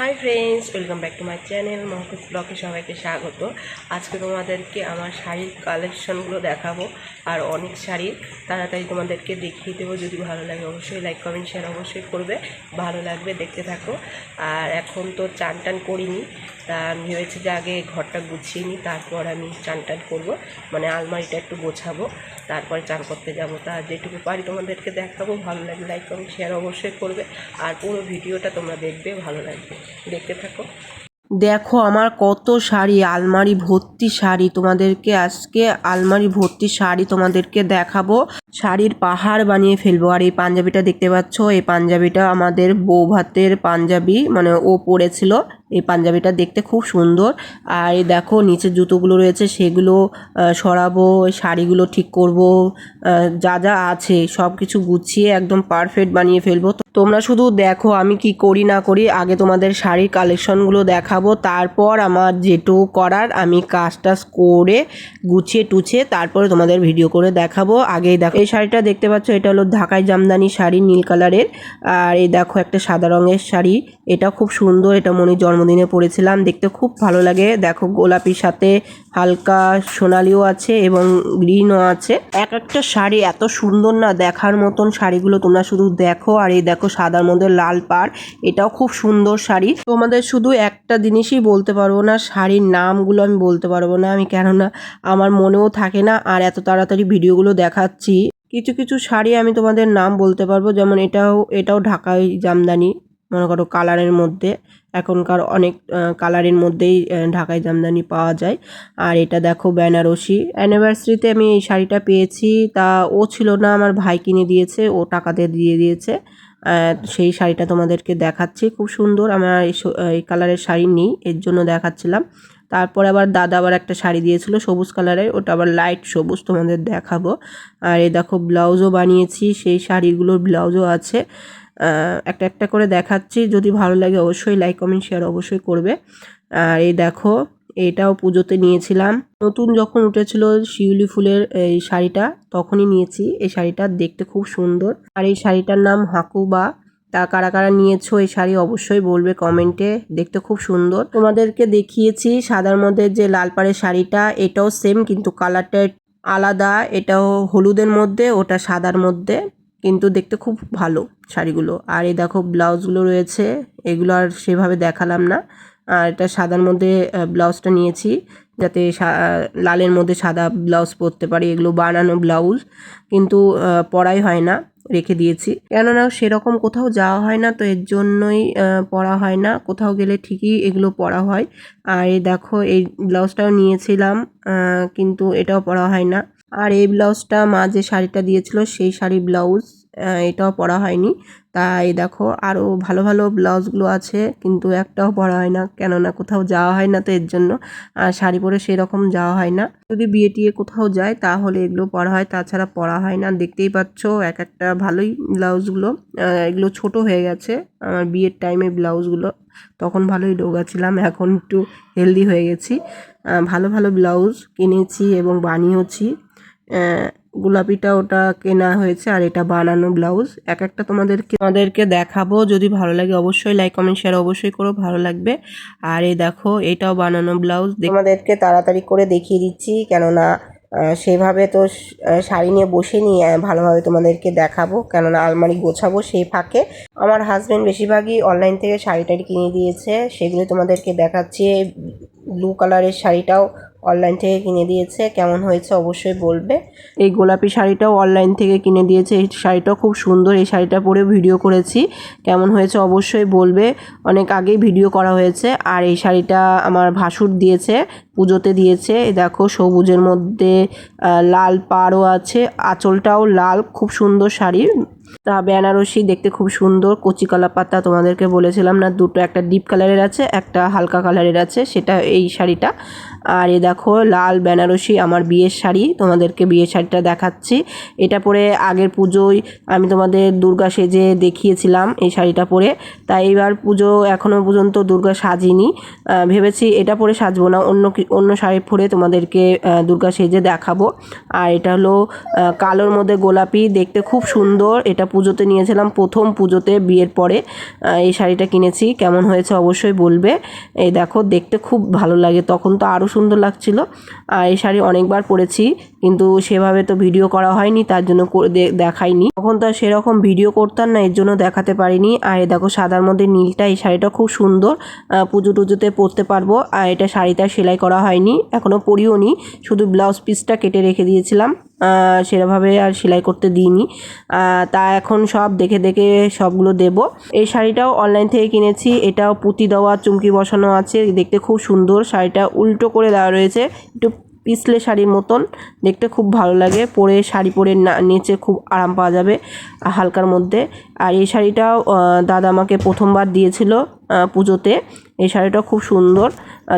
Hi friends welcome back to my channel মহকুজ ব্লকে সবাইকে স্বাগত। আজকে তোমাদেরকে আমার শাড়ির কালেকশনগুলো দেখাবো, আর অনেক শাড়ির। তাড়াতাড়ি তোমাদেরকে দেখিয়ে দেবো, যদি ভালো লাগে অবশ্যই লাইক কমেন্ট শেয়ার অবশ্যই করবে। ভালো লাগবে দেখতে থাকো। আর এখন তো চান টান করিনি তা আমি হয়েছে যে আগে ঘরটা গুছিয়ে নিই, তারপর আমি চান টান করব। মানে আলমারিটা একটু গোছাবো, তারপরে চান করতে যাব। তা যেটুকু পারি তোমাদেরকে দেখাবো, ভালো লাগে লাইক কমেন্ট শেয়ার অবশ্যই করবে। আর পুরো ভিডিওটা তোমরা দেখবে, ভালো লাগবে। দেখতে থাকো। দেখো আমার কত শাড়ি, আলমারি ভর্তি শাড়ি। তোমাদেরকে আজকে আলমারি ভর্তি শাড়ি তোমাদেরকে দেখাবো। শাড়ির পাহাড় বানিয়ে ফেলব। আর এই পাঞ্জাবিটা দেখতে পাচ্ছ? এই পাঞ্জাবিটা আমাদের বউ ভাতের পাঞ্জাবি মানে ও পরেছিল। এই পাঞ্জাবিটা দেখতে খুব সুন্দর। আর এই দেখো, নিচে জুতোগুলো রয়েছে, সেগুলো সরাবো শাড়িগুলো ঠিক করব। যা যা আছে সব কিছু গুছিয়ে একদম পারফেক্ট বানিয়ে ফেলব। তোমরা শুধু দেখো আমি কি করি না করি, আগে তোমাদের শাড়ির কালেকশনগুলো দেখাবো। তারপর আমার যেটুকু করার, আমি কাজ টাজ করে গুছিয়ে টুছে তারপরে তোমাদের ভিডিও করে দেখাবো। আগেই দেখো, এই শাড়িটা দেখতে পাচ্ছ, এটা হলো ঢাকাই জামদানি শাড়ি নীল কালারের। আর এই দেখো একটা সাদা রঙের শাড়ি, এটা খুব সুন্দর, এটা মনির জন্মদিনে পরেছিলাম, দেখতে খুব ভালো লাগে। দেখো গোলাপির সাথে হালকা সোনালিও আছে এবং গ্রিনও আছে। এক একটা শাড়ি এত সুন্দর না দেখার মতন শাড়িগুলো তোমরা শুধু দেখো। আর এই দেখো সাদার মধ্যে লাল পাড়, এটাও খুব সুন্দর শাড়ি। তোমাদের শুধু একটা জিনিসই বলতে পারব না, শাড়ির নামগুলো আমি বলতে পারব না আমি, কেননা আমার মনেও থাকে না আর এত তাড়াতাড়ি ভিডিওগুলো দেখাচ্ছি। কিছু কিছু শাড়ি আমি তোমাদের নাম বলতে পারব, যেমন এটাও এটাও ঢাকাই জামদানি। মনে করো কালারের মধ্যে। এখনকার অনেক কালারের মধ্যেই ঢাকাই জামদানি পাওয়া যায়। আর এটা দেখো বেনারসি। অ্যানিভার্সারিতে আমি এই শাড়িটা পেয়েছি। তা ও ছিল না, আমার ভাই কিনে দিয়েছে, ও টাকাতে দিয়ে দিয়েছে। সেই শাড়িটা তোমাদেরকে দেখাচ্ছি। খুব সুন্দর, আমার এই কালারের শাড়ি নেই, এর জন্য দেখাচ্ছিলাম। তারপর আবার দাদা আবার একটা শাড়ি দিয়েছিল সবুজ কালারের, ওটা আবার লাইট সবুজ তোমাদের দেখাবো। আর এই দেখো ব্লাউজও বানিয়েছি, সেই শাড়িগুলোর ব্লাউজও আছে। একটা একটা করে দেখাচ্ছি। যদি ভালো লাগে অবশ্যই লাইক কমেন্ট শেয়ার অবশ্যই করবে। আর এই দেখো, এটাও পুজোতে নিয়েছিলাম। নতুন যখন উঠেছিল শিউলি ফুলের এই শাড়িটা, তখনই নিয়েছি। এই শাড়িটা দেখতে খুব সুন্দর। আর এই শাড়িটার নাম হাকুবা। তা কারা কারা নিয়েছো এই শাড়ি অবশ্যই বলবে কমেন্টে দেখতে খুব সুন্দর। তোমাদেরকে দেখিয়েছি সাদার মধ্যে যে লাল পাড়ের শাড়িটা, এটাও সেম কিন্তু কালারটা আলাদা। এটাও হলুদের মধ্যে, ওটা সাদার মধ্যে। কিন্তু দেখতে খুব ভালো শাড়িগুলো। আর এই দেখো ব্লাউজগুলো রয়েছে, এগুলো আর সেভাবে দেখালাম না। আর এটা সাদার মধ্যে ব্লাউজটা নিয়েছি যাতে লালের মধ্যে সাদা ব্লাউজ পরতে পারি, এগুলো বানানো ব্লাউজ। কিন্তু পরাই হয় না, রেখে দিয়েছি। কেননা সেরকম কোথাও যাওয়া হয় না, তো এর জন্যই পরা হয় না। কোথাও গেলে ঠিকই এগুলো পরা হয়। আর দেখো, এই ব্লাউজটাও নিয়েছিলাম কিন্তু এটাও পরা হয় না। আর এই ব্লাউজটা মা যে শাড়িটা দিয়েছিল, সেই শাড়ি ব্লাউজ এটাও পরা হয়নি। তাই দেখো আরও ভালো ভালো ব্লাউজগুলো আছে, কিন্তু একটাও পরা হয় না। কেননা কোথাও যাওয়া হয় না তো এর জন্য, আর শাড়ি পরে সেরকম যাওয়া হয় না। যদি বিয়ে টিয়ে কোথাও যায়, তাহলে এগুলো পরা হয়, তাছাড়া পরা হয় না। দেখতেই পাচ্ছ, এক একটা ভালোই ব্লাউজগুলো এগুলো ছোট হয়ে গেছে। আমার বিয়ের টাইমে ব্লাউজগুলো, তখন ভালোই ডোগাছিলাম এখন একটু হেলদি হয়ে গেছি। ভালো ভালো ব্লাউজ কিনেছি এবং বানিয়েওছি। গোলাপিটা ওটা কেনা হয়েছে আর এটা বানানো ব্লাউজ। এক একটা তোমাদেরকে তোমাদেরকে দেখাবো। যদি ভালো লাগে অবশ্যই লাইক, কমেন্ট শেয়ার অবশ্যই করো, ভালো লাগবে। আর এই দেখো, এটাও বানানো ব্লাউজ। তোমাদেরকে তাড়াতাড়ি করে দেখিয়ে দিচ্ছি, কেননা সেভাবে তো শাড়ি নিয়ে বসে নিয়ে ভালোভাবে তোমাদেরকে দেখাবো। কেননা, আলমারি গোছাবো সেই ফাঁকে। আমার হাজব্যান্ড বেশিরভাগই অনলাইন থেকে শাড়ি টাড়ি কিনে দিয়েছে। সেগুলো তোমাদেরকে দেখাচ্ছি। ব্লু কালারের শাড়িটাও অনলাইন থেকে কিনে দিয়েছে, কেমন হয়েছে অবশ্যই বলবে। এই গোলাপি শাড়িটাও অনলাইন থেকে কিনে দিয়েছে, এই শাড়িটাও খুব সুন্দর, এই শাড়িটা পরে ভিডিও করেছি, কেমন হয়েছে অবশ্যই বলবে। অনেক আগেই ভিডিও করা হয়েছে, আর এই শাড়িটা আমার ভাসুর দিয়েছে, পুজোতে দিয়েছে দেখো সবুজের মধ্যে লাল পাড়ও আছে, আঁচলটাও লাল, খুব সুন্দর শাড়ি তা বেনারসি দেখতে খুব সুন্দর, কচি কলা পাতা তোমাদেরকে বলেছিলাম না, দুটো একটা ডিপ কালারের আছে, একটা হালকা কালারের আছে, সেটা এই শাড়িটা। আর এ দেখো, লাল বেনারসি আমার বিয়ের শাড়ি, তোমাদেরকে বিয়ের শাড়িটা দেখাচ্ছি। এটা পরে আগের পুজোয় আমি তোমাদের দুর্গা সেজে দেখিয়েছিলাম এই শাড়িটা পরে, তাই এবার পুজো এখনও পর্যন্ত দুর্গা সাজিনি। ভেবেছি এটা পরে সাজবো না, অন্য অন্য শাড়ি পরে তোমাদেরকে দুর্গা সেজে দেখাবো। আর এটা হলো কালোর মধ্যে গোলাপি, দেখতে খুব সুন্দর এটা পুজোতে নিয়েছিলাম। প্রথম পুজোতে বিয়ের পরে এই শাড়িটা কিনেছি। কেমন হয়েছে অবশ্যই বলবে। এই দেখো, দেখতে খুব ভালো লাগে। তখন তো আরও সুন্দর লাগছিল। আর এই শাড়ি অনেকবার পরেছি, কিন্তু সেভাবে তো ভিডিও করা হয়নি, তার জন্য দেখাইনি। তখন তো সেরকম ভিডিও করতাম না, এর জন্য দেখাতে পারিনি। আর দেখো, সাদার মধ্যে নীলটা, এই শাড়িটা খুব সুন্দর। পুজো টুজোতে পরতে পারব। আর এটা শাড়িটা সেলাই করা হয়নি এখনও পরিও নি। শুধু ব্লাউজ পিসটা কেটে রেখে দিয়েছিলাম। সেভাবে আর সেলাই করতে দিইনি। তা এখন সব দেখে দেখে সবগুলো দেব। এই শাড়িটাও অনলাইন থেকে কিনেছি। এটাও পুঁতি দেওয়া, চুমকি বসানো আছে। দেখতে খুব সুন্দর। শাড়িটা উল্টো করে দেওয়া রয়েছে। একটু পিছলে শাড়ির মতন। দেখতে খুব ভালো লাগে। পরে শাড়ি পরে না, নিচে খুব আরাম পাওয়া যাবে হালকার মধ্যে। আর এই শাড়িটাও দাদা আমাকে প্রথমবার দিয়েছিল পুজোতে। এই শাড়িটাও খুব সুন্দর।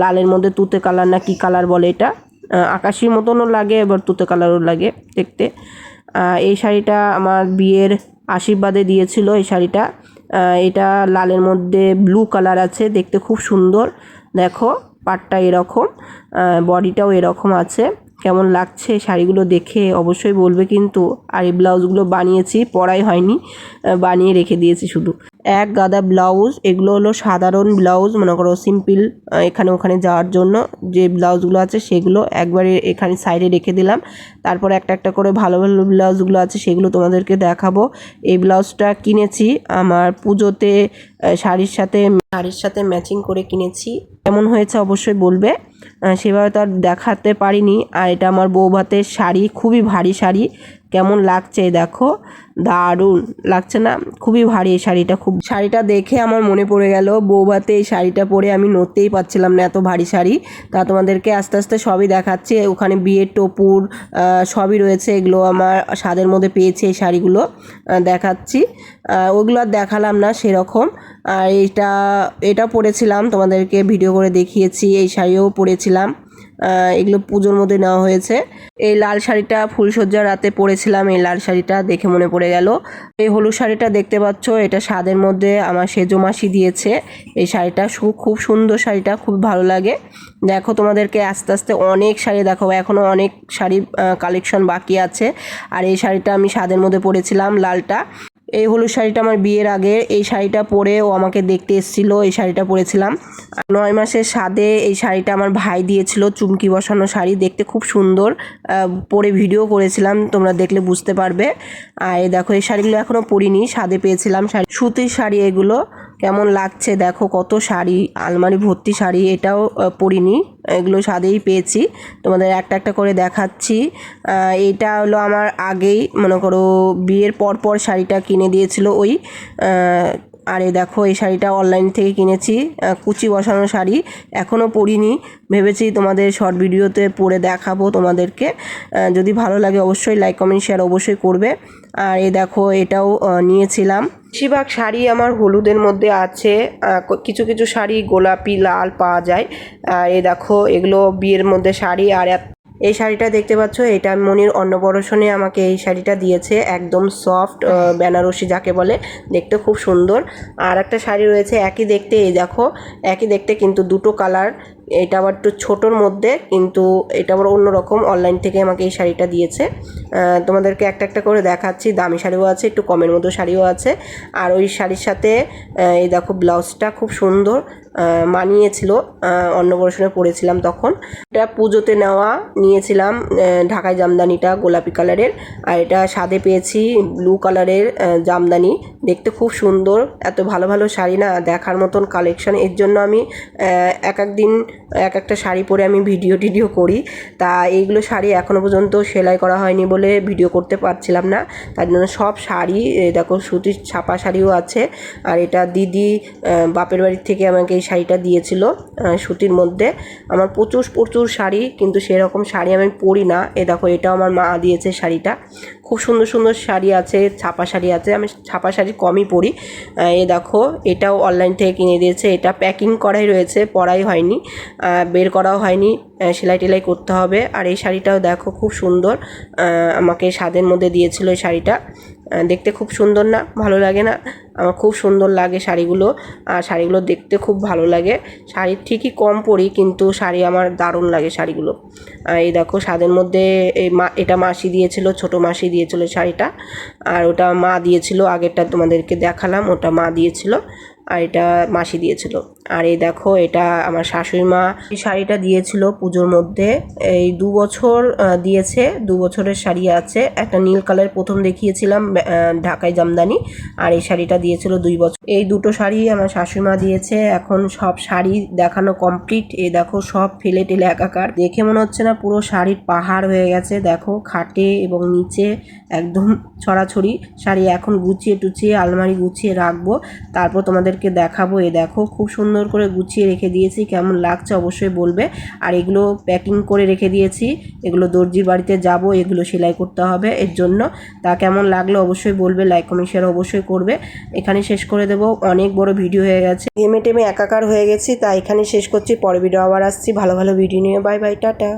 লালের মধ্যে তুতে কালার না কি কালার বলে এটা। আহ, আকাশির মতনও লাগে এবার তুতে কালারও লাগে দেখতে। এই শাড়িটা আমার বিয়ের আশীর্বাদে দিয়েছিল এই শাড়িটা। এটা লালের মধ্যে ব্লু কালার আছে দেখতে খুব সুন্দর। দেখো পাটটা এরকম বডিটাও এরকম আছে। কেমন লাগছে শাড়িগুলো দেখে অবশ্যই বলবে কিন্তু। আর এই ব্লাউজগুলো বানিয়েছি পরাই হয়নি বানিয়ে রেখে দিয়েছি শুধু। এক গাদা ব্লাউজ, এগুলো হলো সাধারণ ব্লাউজ, মনে করো সিম্পল এখানে ওখানে যাওয়ার জন্য যে ব্লাউজগুলো আছে সেগুলো একবারে এখানে সাইডে রেখে দিলাম। তারপর একটা একটা করে ভালো ভালো ব্লাউজগুলো আছে সেগুলো তোমাদেরকে দেখাবো। এই ব্লাউজটা কিনেছি আমার পুজোতে শাড়ির সাথে শাড়ির সাথে ম্যাচিং করে কিনেছি। কেমন হয়েছে অবশ্যই বলবে। সেভাবে তো আর দেখাতে পারিনি। আর এটা আমার বৌভাতের শাড়ি, খুবই ভারী শাড়ি। কেমন লাগছে দেখো? দারুণ। লাগছে না? খুবই ভারী এই শাড়িটা, খুব শাড়িটা দেখে আমার মনে পড়ে গেল, বৌভাতে এই শাড়িটা পরে আমি নড়তেই পারছিলাম না এত ভারী শাড়ি। তা তোমাদেরকে আস্তে আস্তে সবই দেখাচ্ছি, ওখানে বিয়ের টোপুর সবই রয়েছে, এগুলো আমার স্বাদের মধ্যে পেয়েছি এই শাড়িগুলো দেখাচ্ছি। ওগুলো আর দেখালাম না সেরকম। আর এটা এটা পরেছিলাম, তোমাদেরকে ভিডিও করে দেখিয়েছি, এই শাড়িও পরেছিলাম। এগুলো পুজোর মধ্যে নেওয়া হয়েছে। এই লাল শাড়িটা ফুলসজ্জার রাতে পরেছিলাম, এই লাল শাড়িটা দেখে মনে পড়ে গেল। এই হলুদ শাড়িটা দেখতে পাচ্ছ, এটা স্বাদের মধ্যে আমার সেজো মাসি দিয়েছে। এই শাড়িটা খুব সুন্দর শাড়িটা, খুব ভালো লাগে। দেখো তোমাদেরকে আস্তে আস্তে অনেক শাড়ি দেখাবো এখনও অনেক শাড়ি কালেকশন বাকি আছে। আর এই শাড়িটা আমি স্বাদের মধ্যে পরেছিলাম, লালটা। এই হলুদ শাড়িটা আমার বিয়ের আগে, এই শাড়িটা পরে ও আমাকে দেখতে এসেছিল, এই শাড়িটা পরেছিলাম। নয় মাসের স্বাদে এই শাড়িটা আমার ভাই দিয়েছিল, চুমকি বসানো শাড়ি, দেখতে খুব সুন্দর। পরে ভিডিও করেছিলাম, তোমরা দেখলে বুঝতে পারবে। আর দেখো, এই শাড়িগুলো এখনও পরিনি স্বাদে পেয়েছিলাম শাড়ি। সুতির শাড়ি এগুলো, কেমন লাগছে দেখো, কত শাড়ি, আলমারি ভর্তি শাড়ি, এটাও পরিনি। এগুলো স্বাদেই পেয়েছি। তোমাদের একটা একটা করে দেখাচ্ছি। এটা হলো আমার আগেই, মনে করো, বিয়ের পর পর শাড়িটা কিনে দিয়েছিল ওই আর এই দেখো, এই শাড়িটা অনলাইন থেকে কিনেছি কুচি বসানো শাড়ি এখনও পরিনি। ভেবেছি তোমাদের শর্ট ভিডিওতে পরে দেখাবো তোমাদেরকে। যদি ভালো লাগে অবশ্যই লাইক কমেন্ট শেয়ার অবশ্যই করবে। আর এই দেখো, এটাও নিয়েছিলাম। বেশিরভাগ শাড়ি আমার হলুদের মধ্যে আছে কিছু কিছু শাড়ি গোলাপি, লাল পাওয়া যায়। আর এই দেখো, এগুলো বিয়ের মধ্যে শাড়ি, আর এই শাড়িটা দেখতে পাচ্ছ, এটা মনির অন্নপ্রাশনে আমাকে এই শাড়িটা দিয়েছে, একদম সফট বেনারসি যাকে বলে, দেখতে খুব সুন্দর। আর একটা শাড়ি রয়েছে, একই দেখতে, এই দেখো, একই দেখতে কিন্তু দুটো কালার, এটা আবার একটু ছোটোর মধ্যে, কিন্তু এটা আবার অন্যরকম অনলাইন থেকে আমাকে এই শাড়িটা দিয়েছে। তোমাদেরকে একটা একটা করে দেখাচ্ছি, দামি শাড়িও আছে, একটু কমের মতো শাড়িও আছে। আর ওই শাড়ির সাথে এই দেখো, ব্লাউজটা খুব সুন্দর মানিয়েছিল অন্নপ্রাশনে পরেছিলাম তখন। এটা পুজোতে নেওয়া নিয়েছিলাম ঢাকাই জামদানিটা গোলাপি কালারের, আর এটা স্বাদে পেয়েছি ব্লু কালারের জামদানি। দেখতে খুব সুন্দর, এত ভালো ভালো শাড়ি না, দেখার মতন কালেকশন এর জন্য আমি এক এক দিন এক একটা শাড়ি পরে আমি ভিডিও টিডিও করি। তা এইগুলো শাড়ি এখনও পর্যন্ত সেলাই করা হয়নি বলে ভিডিও করতে পারছিলাম না। তার জন্য সব শাড়ি দেখো সুতির ছাপা শাড়িও আছে। আর এটা দিদি বাপের বাড়ির থেকে আমাকে শাড়িটা দিয়েছিল সুতির মধ্যে। আমার প্রচুর প্রচুর শাড়ি, কিন্তু সেরকম শাড়ি আমি পরি না। এ দেখো, এটাও আমার মা দিয়েছে শাড়িটা। খুব সুন্দর সুন্দর শাড়ি আছে, ছাপা শাড়ি আছে, আমি ছাপা শাড়ি কমই পরি। এ দেখো, এটাও অনলাইন থেকে কিনে দিয়েছে। এটা প্যাকিং করাই রয়েছে, পরাই হয়নি বের করাও হয়নি সেলাই টেলাই করতে হবে। আর এই শাড়িটাও দেখো, খুব সুন্দর আমাকে স্বাদের মধ্যে দিয়েছিল এই শাড়িটা। দেখতে খুব সুন্দর না, ভালো লাগে না। আমার খুব সুন্দর লাগে শাড়িগুলো, আর শাড়িগুলো দেখতে খুব ভালো লাগে। শাড়ি ঠিকই কম পরি, কিন্তু শাড়ি আমার দারুণ লাগে শাড়িগুলো। এই দেখো, স্বাদের মধ্যে এই মা, এটা মাসি দিয়েছিল, ছোট মাসি দিয়েছিল শাড়িটা। আর ওটা মা দিয়েছিল, আগেরটা তোমাদেরকে দেখালাম, ওটা মা দিয়েছিল, আর এটা মাসি দিয়েছিল। আর এই দেখো, এটা আমার শাশুড়ি মা এই শাড়িটা দিয়েছিল পুজোর মধ্যে। এই দু বছর দিয়েছে, দু বছরের শাড়ি আছে। একটা নীল কালার প্রথম দেখিয়েছিলাম ঢাকাই জামদানি। আর এই শাড়িটা দিয়েছিল দুই বছর। এই দুটো শাড়ি আমার শাশুড়ি মা দিয়েছে। এখন সব শাড়ি দেখানো কমপ্লিট এই দেখো, সব ফেলে টেলে একাকার। দেখে মনে হচ্ছে না পুরো শাড়ির পাহাড় হয়ে গেছে। দেখো, খাটে এবং নিচে একদম ছড়াছড়ি। শাড়ি এখন গুছিয়ে টুচিয়ে আলমারি গুছিয়ে রাখব। তারপর তোমাদেরকে দেখাবো। এ দেখো, খুব সুন্দর করে গুছিয়ে রেখে দিয়েছি, কেমন লাগছে অবশ্যই বলবে। আর এগুলো প্যাকিং করে রেখে দিয়েছি, এগুলো দর্জির বাড়িতে যাব, এগুলো সেলাই করতে হবে এর জন্য। তা কেমন লাগল অবশ্যই বলবে লাইক কমেন্ট শেয়ার অবশ্যই করবে। এখানে শেষ করে দেবো, অনেক বড় ভিডিও হয়ে গেছে। গেমে টেমে একাকার হয়ে গেছি, তা এখানে শেষ করছি, পরে ভিডিও আবার আসছি। ভালো ভালো ভিডিও নিয়ে বাই বাই টাটা।